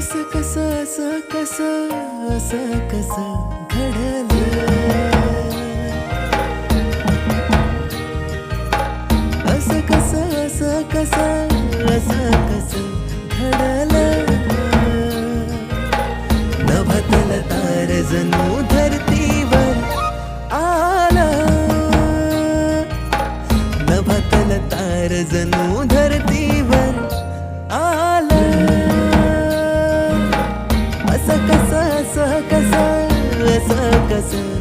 कस असं कस असं कस घडलं? असं कस असं कस असं कस घडलं? नभतल तार जणू धरतीवर आलं. नभतल तार जणू असं कसं असं कसं